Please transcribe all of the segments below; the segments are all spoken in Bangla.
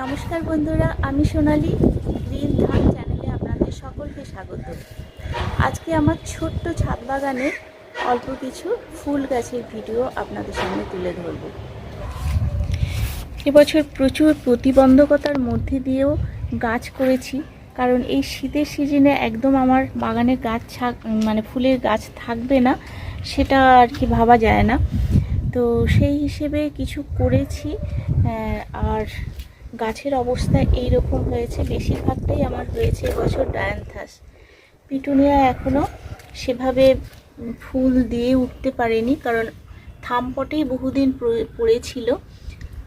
নমস্কার বন্ধুরা, আমি সোনালি, গ্রিন ধান চ্যানেলে আপনাদের সকলকে স্বাগত। আজকে আমার ছোট্ট ছাদ বাগানে অল্প কিছু ফুল গাছের ভিডিও আপনাদের সামনে তুলে ধরব। এবছর প্রচুর প্রতিবন্ধকতার মধ্যে দিয়েও গাছ করেছি, কারণ এই শীতের সিজনে একদম আমার বাগানে গাছ মানে ফুলের গাছ থাকবে না, সেটা আর কি ভাবা যায় না। তো সেই হিসেবে কিছু করেছি আর গাছের অবস্থা এই রকম হয়েছে, বেশিরভাগটাই আমার হয়েছে এবছর ডায়ান্থাস। পিটুনিয়া এখনও সেভাবে ফুল দিয়ে উঠতে পারেনি, কারণ থামপটেই বহুদিন পড়ে- পড়েছিল।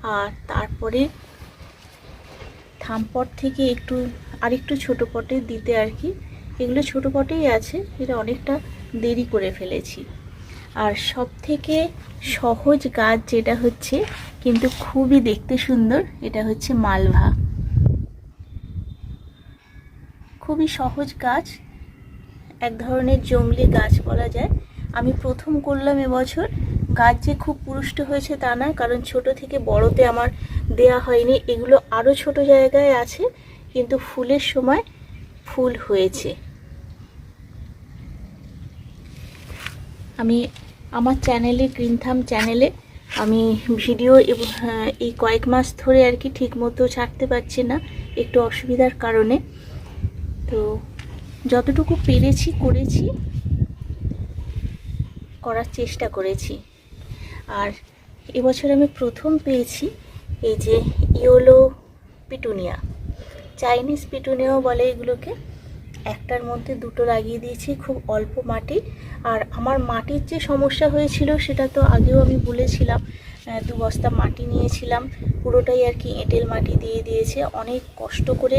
আর তারপরে থামপট থেকে একটু, আরেকটু ছোট পটে দিতে আর কি। এগুলো ছোট পটেই আছে, এটা অনেকটা দেরি করে ফেলেছি। আর সব থেকে সহজ গাছ যেটা হচ্ছে, কিন্তু খুবই দেখতে সুন্দর, এটা হচ্ছে মালভা। খুবই সহজ গাছ এক ধরনের জংলি গাছ বলা যায়। আমি প্রথম করলাম এবছর, গাছ যে খুব পুরুষ্ট হয়েছে তা না, কারণ ছোট থেকে বড়তে আমার দেয়া হয়নি। এগুলো আরও ছোট জায়গায় আছে, কিন্তু ফুলের সময় ফুল হয়েছে। আমি আমার চ্যানেলে গ্রিনথাম চ্যানেলে আমি ভিডিও এই কয়েক মাস ধরে আর কি ঠিক মতো ছাড়তে পারছি না, একটু অসুবিধার কারণে। তো যতটুকু পেরেছি, করেছি, করার চেষ্টা করেছি। আর এবছর আমি প্রথম পেয়েছি এই যে ইয়োলো পিটুনিয়া। চাইনিজ পিটুনিয়াও বলে এগুলোকে। একটার মধ্যে দুটো লাগিয়ে দিয়েছি খুব অল্প মাটি। আর আমার মাটির যে সমস্যা হয়েছিল সেটা তো আগেও আমি বলেছিলাম দু বস্তা মাটি নিয়েছিলাম। পুরোটাই আর কি এঁটেল মাটি দিয়ে দিয়েছে। অনেক কষ্ট করে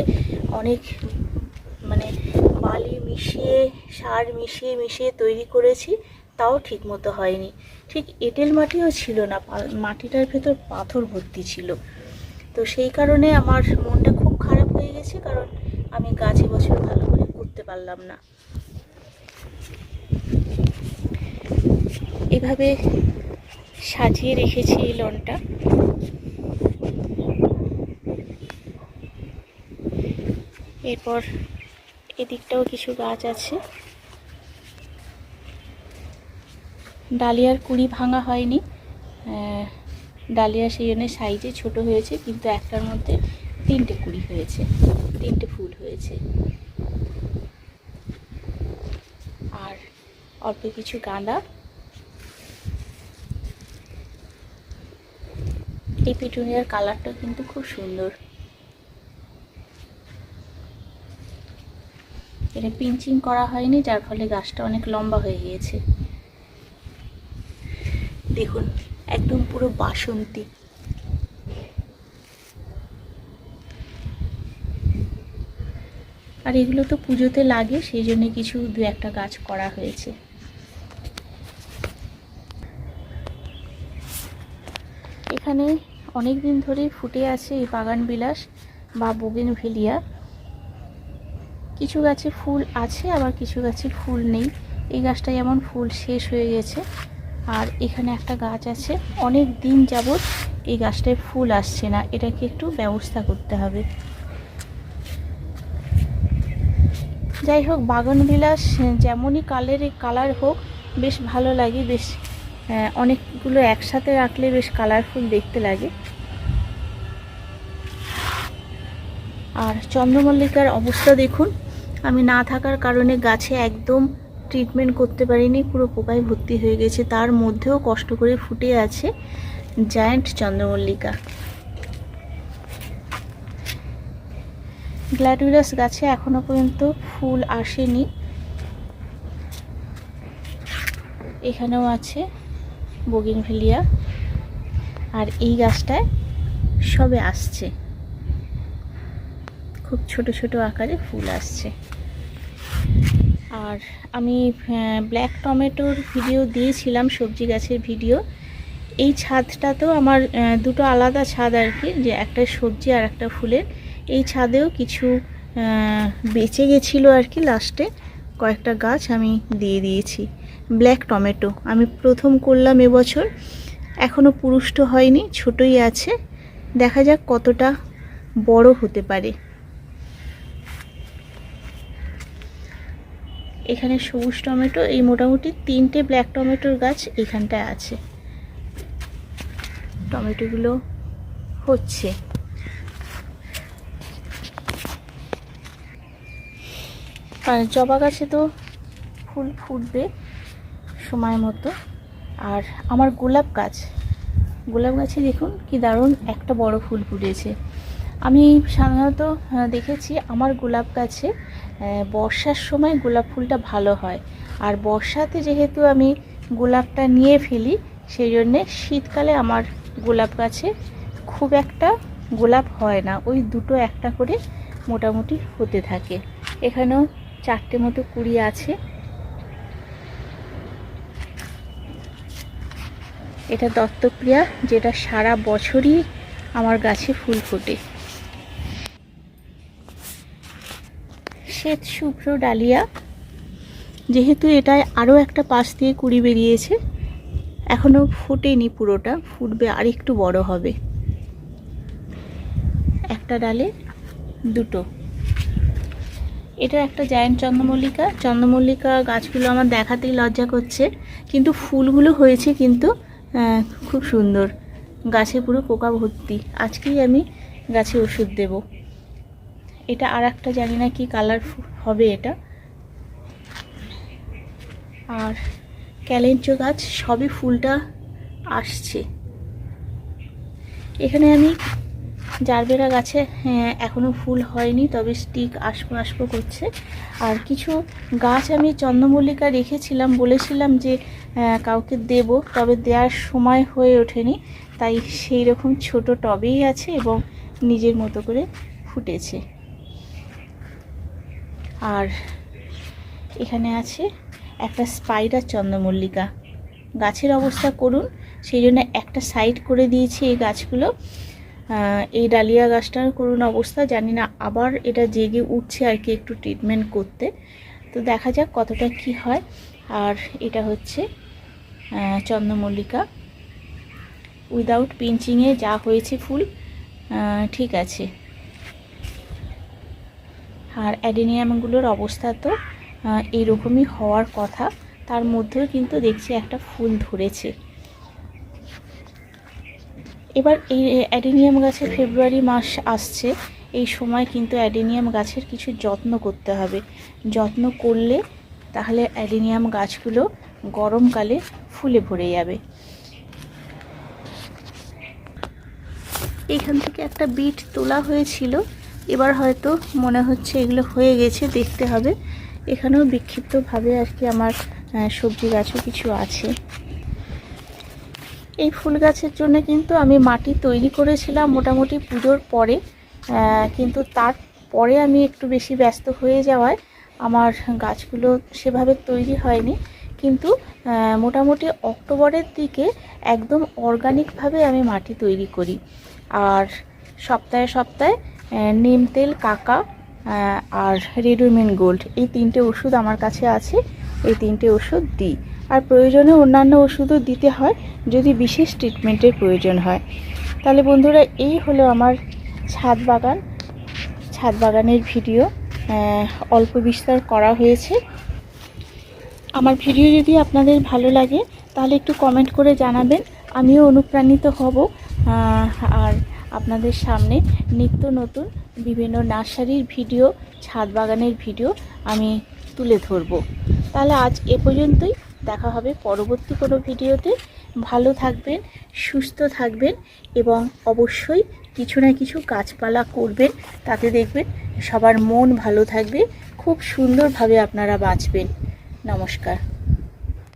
অনেক মানে বালি মিশিয়ে, সার মিশিয়ে মিশিয়ে তৈরি করেছি, তাও ঠিক মতো হয়নি। ঠিক এঁটেল মাটিও ছিল না মাটিটার ভেতর পাথর ভর্তি ছিল। তো সেই কারণে আমার মনটা খুব খারাপ হয়ে গেছে, কারণ আমি গাছ এবছর ভালো করে করতে পারলাম না। এভাবে সাজিয়ে রেখেছি এই লনটা। এরপর এদিকটাও কিছু গাছ আছে। ডালিয়ার কুড়ি ভাঙা হয়নি। ডালিয়া সেই জন্য সাইজে ছোট হয়েছে, কিন্তু একটার মধ্যে তিনটে কুড়ি হয়েছে, তিনটে ফুল হয়েছে আর অল্প কিছু গাঁদা। এই পিটুনিয়ার কালারটা কিন্তু খুব সুন্দর। এটা পিঞ্চিং করা হয়নি, যার ফলে গাছটা অনেক লম্বা হয়ে গিয়েছে। দেখুন, একদম পুরো বাসন্তী। আর এগুলো তো পুজোতে লাগে, সেই জন্য কিছু দু একটা গাছ করা হয়েছে। এখানে অনেক দিন ধরেই ফুটে আছে এই বাগান বিলাস বা বোগেন ভেলিয়া। কিছু গাছে ফুল আছে, আবার কিছু গাছে ফুল নেই। এই গাছটা যেমন ফুল শেষ হয়ে গেছে। আর এখানে একটা গাছ আছে, অনেক দিন যাবৎ এই গাছটায় ফুল আসছে না। এটাকে একটু ব্যবস্থা করতে হবে। যাই হোক, বাগান বিলাস যেমনই কালের কালার হোক, বেশ ভালো লাগে, বেশ অনেকগুলো একসাথে রাখলে বেশ কালারফুল দেখতে লাগে। আর চন্দ্রমল্লিকার অবস্থা দেখুন, আমি না থাকার কারণে গাছে একদম ট্রিটমেন্ট করতে পারিনি, পুরো পোকায় ভর্তি হয়ে গেছে, তার মধ্যেও কষ্ট করে ফুটে আছে জায়ান্ট চন্দ্রমল্লিকা। গ্ল্যাডুলাস গাছে এখনও পর্যন্ত ফুল আসেনি। এখানেও আছে। বগিনভেলিয়া আর এই গাছটায় সবে আসছে। খুব ছোট ছোট আকারে ফুল আসছে। আর আমি ব্ল্যাক টমেটোর ভিডিও দিয়েছিলাম, সবজি গাছের ভিডিও এই ছাদটাতেও আমার দুটো আলাদা ছাদ আর কি, যে একটা সবজি আর একটা ফুলের। এই ছাদেও কিছু বেঁচে গেছিল আর কি লাস্টে। কয়েকটা গাছ আমি দিয়ে দিয়েছি। Black tomato. আমি প্রথম করলাম এবছর। এখনও পুরুষ্ট হয়নি, ছোটই আছে। দেখা যাক কতটা বড় হতে পারে। এখানে সবুজ টমেটো, এই মোটামুটি তিনটে ব্ল্যাক টমেটোর গাছ এখানটায় আছে। টমেটোগুলো হচ্ছে। আর জবা গাছে তো ফুল ফুটবে। সময় মতো। আর আমার গোলাপ গাছ। গোলাপ গাছে দেখুন কি দারুণ একটা বড় ফুল ফুটেছে। আমি সাধারণত দেখেছি আমার গোলাপ গাছে বর্ষার সময় গোলাপ ফুলটা ভালো হয়। আর বর্ষাতে যেহেতু আমি গোলাপটা নিয়ে ফেলি, সেই জন্যে শীতকালে আমার গোলাপ গাছে খুব একটা গোলাপ হয় না। ওই দুটো একটা করে মোটামুটি হতে থাকে। এখানেও চারটে মতো কুড়ি আছে। এটা দত্তপ্রিয়া, যেটা সারা বছরই আমার গাছে ফুল ফোটে। শ্বেত শুভ্র ডালিয়া। যেহেতু এটায় আরও একটা পাশ দিয়ে কুড়ি বেরিয়েছে, এখনও ফোটেনি পুরোটা, ফুটবে আর একটু বড় হবে। একটা ডালে দুটো। এটা একটা জায়েন্ট চন্দ্রমল্লিকা। চন্দ্রমল্লিকা গাছগুলো আমার দেখাতেই লজ্জা করছে, কিন্তু ফুলগুলো হয়েছে কিন্তু খুব সুন্দর। গাছে পুরো পোকা ভর্তি। আজকেই আমি গাছে ওষুধ দেব। এটা আর একটা জানি না কি কালার হবে এটা। আর ক্যালেঞ্চো গাছ সবই ফুলটা আসছে। এখানে আমি জারবেরা গাছে হ্যাঁ, এখনও ফুল হয়নি তবে স্টিক আসব আসব করছে। আর কিছু গাছ আমি চন্দ্রমল্লিকা রেখেছিলাম বলেছিলাম যে কাউকে দেব, তবে দেওয়ার সময় হয়ে ওঠেনি, তাই সেই রকম ছোট টবেই আছে এবং নিজের মতো করে ফুটেছে। আর এখানে আছে একটা স্পাইডার চন্দ্রমল্লিকা। গাছের অবস্থা করুন, সেই জন্য একটা সাইড করে দিয়েছি এই গাছগুলো। এই ডালিয়া গাছটার করুণ অবস্থা, জানি না আবার এটা জেগে উঠছে আর কি একটু ট্রিটমেন্ট করতে। তো দেখা যাক কতটা কি হয়। আর এটা হচ্ছে চন্দ্রমল্লিকা। উইদাউট পিঞ্চিংয়ে যা হয়েছে ফুল ঠিক আছে। আর অ্যাডেনিয়ামগুলোর অবস্থা তো এইরকমই হওয়ার কথা। তার মধ্যেও কিন্তু দেখছি একটা ফুল ধরেছে। এবার এই অ্যাডেনিয়াম গাছে ফেব্রুয়ারি মাস আসছে। এই সময় কিন্তু অ্যাডেনিয়াম গাছের কিছু যত্ন করতে হবে। যত্ন করলে তাহলে অ্যাডেনিয়াম গাছগুলো গরমকালে ফুলে ভরে যাবে। এখান থেকে একটা বিট তোলা হয়েছিল। এবার হয়তো মনে হচ্ছে এগুলো হয়ে গেছে, দেখতে হবে। এখানেও বিক্ষিপ্তভাবে আর কি আমার সবজি গাছও কিছু আছে। এই ফুল গাছের জন্য কিন্তু আমি মাটি তৈরি করেছিলাম মোটামুটি পুজোর পরে কিন্তু তারপরে আমি একটু বেশি ব্যস্ত হয়ে যাওয়ায় আমার গাছগুলো সেভাবে তৈরি হয়নি। কিন্তু মোটামুটি অক্টোবরের দিকে একদম অর্গানিকভাবে আমি মাটি তৈরি করি। আর সপ্তাহে সপ্তাহে নিম তেল, কাকা আর রেডোমিন গোল্ড এই তিনটে ওষুধ আমার কাছে আছে, এই তিনটে ওষুধ দিই। আর প্রয়োজনে অন্যান্য ওষুধও দিতে হয়, যদি বিশেষ ট্রিটমেন্টের প্রয়োজন হয়। তাহলে বন্ধুরা, এই হলো আমার ছাদ বাগান। ছাদ বাগানের ভিডিও অল্প বিস্তার করা হয়েছে। আমার ভিডিও যদি আপনাদের ভালো লাগে, তাহলে একটু কমেন্ট করে জানাবেন। আমিও অনুপ্রাণিত হব আর আপনাদের সামনে নিত্য নতুন বিভিন্ন নার্সারির ভিডিও, ছাদ বাগানের ভিডিও আমি তুলে ধরব। তাহলে আজ এ পর্যন্তই। দেখা হবে পরবর্তী কোনো ভিডিওতে। ভালো থাকবেন, সুস্থ থাকবেন এবং অবশ্যই কিছু না কিছু গাছপালা করবেন। তাতে দেখবেন সবার মন ভালো থাকবে, খুব সুন্দরভাবে আপনারা বাঁচবেন। নমস্কার।